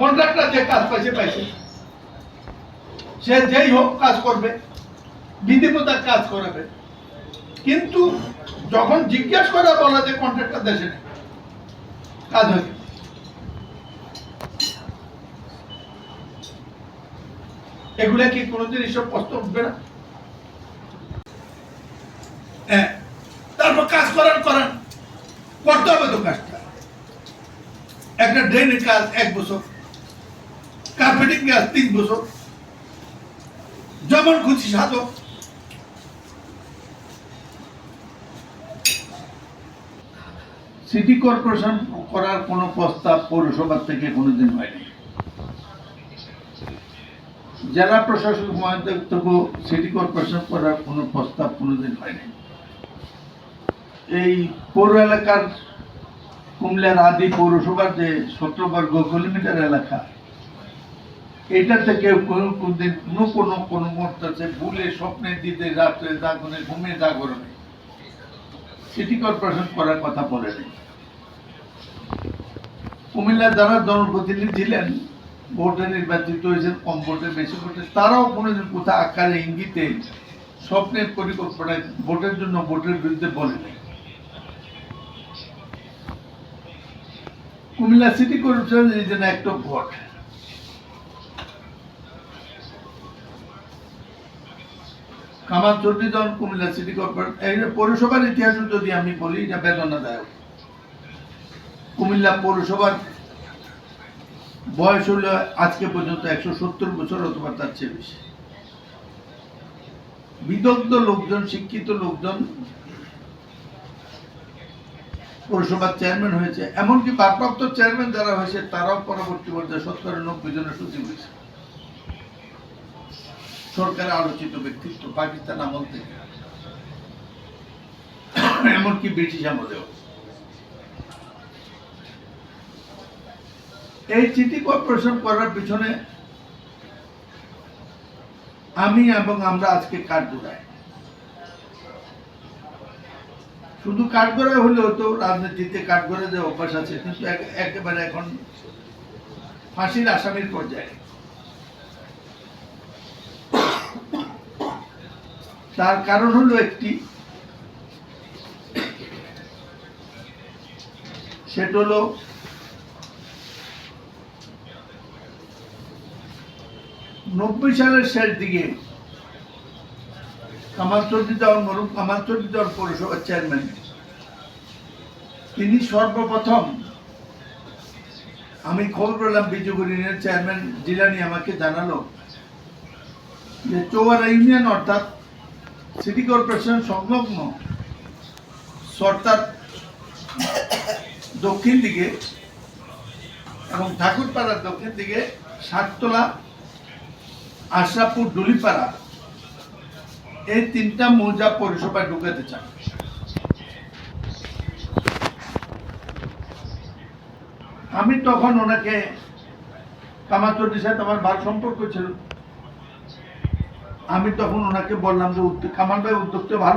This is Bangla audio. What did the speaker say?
কন্ট্রাক্টর যে কাজ পাইছে পাইছে। সে যেই হোক কাজ করবে বিধিমতার কাজ করাবে। কিন্তু যখন জিজ্ঞেস করে বলা যে কন্ট্রাক্টর দেশে কাজ হয়ে গেল। এগুলা কি কোনোদিন এসব প্রশ্ন উঠবে না? হ্যাঁ তারপর কাজ করার করান। করতে হবে তো কাজটা। একটা ড্রেনের কাজ এক বছর। কার্পেটিং কাজ তিন বছর। যেমন খুশি সাধক। সিটি কর্পোরেশন করার কোনো প্রস্তাব পৌরসভার থেকে কোনোদিন হয়নি। জেলা প্রশাসক মহাদেব সিটি কর্পোরেশন করার কোনো প্রস্তাব কোনোদিন হয়নি। এই পৌর এলাকার কুমলার আদি পৌরসভার যে সতেরো বর্গ কিলোমিটার এলাকা এটা থেকে কোনো কোনো কোনো কোনো মুহূর্তে ভুলে স্বপ্নে দিতে রাত্রে জাগরণে ঘুমে জাগরণে। সিটি কর্পোরেশন করার কথা বলেনি কুমিল্লার যারা জনপ্রতিনিধি ছিলেন, ভোটে নির্বাচিত হয়েছেন, কম ভোটে, বেশি ভোটে, তারাও কোনোদিন কোথাও আকারে ইঙ্গিতে স্বপ্নের পরিকল্পনায় ভোটের জন্য ভোটের বিরুদ্ধে বলেনি Comilla city corporation is of vote. Kamal Comilla city corporation পৌরসভার যদি আমি বলি, এটা বেদনাদায়ক। কুমিল্লা পৌরসভার বয়স আজকে পর্যন্ত একশো সত্তর বছর অথবা তার চেয়ে বেশি। বিদগ্ধ লোকজন, শিক্ষিত লোকজন পৌরসভার চেয়ারম্যান হয়েছে। এমনকি ভারপ্রাপ্ত চেয়ারম্যান যারা হয়েছে, তারাও পরবর্তী পর্যায়ে সত্তর নব্বই জনের সচিব হয়েছে। সরকারের আলোচিত ব্যক্তিত্ব পাকিস্তান আমল থেকে। এমনকি ব্রিটিশ আমলেও। এই সিটি কর্পোরেশন করার পিছনে আমি এবং আমরা আজকে কাঠগোড়ায় শুধু কাঠগড়ায় হলেও তো রাজনীতিতে কাঠগড়ে যে অভ্যাস আছে, কিন্তু একেবারে এখন ফাঁসির আসামির পর্যায়ে। তার কারণ হলো একটি। সেটা হলো নব্বই সালের শেষ দিকে কামাল চৌধুরী মরুম, কামাল চৌধুরী দেওয়ার পৌরসভার চেয়ারম্যান তিনি সর্বপ্রথম আমি খবর পেলাম বিজুগুরিনের চেয়ারম্যান জিলানি আমাকে জানালো যে চৌয়ারা ইউনিয়ন অর্থাৎ সিটি কর্পোরেশন সংলগ্ন সর্তার দক্ষিণ দিকে এবং ঠাকুরপাড়ার দক্ষিণ দিকে সাততলা আশরাপুর ডুলিপাড়া এই তিনটা মৌজা পৌরসভায় ঢুকাতে চান। আমি তখন ওনাকে কামাচন্ডী সাথে আমার ভালো সম্পর্ক ছিল। আমি তখন ওনাকে বললাম যে উদ্যোগ- কামাল ভাই উদ্যোগটা ভালো।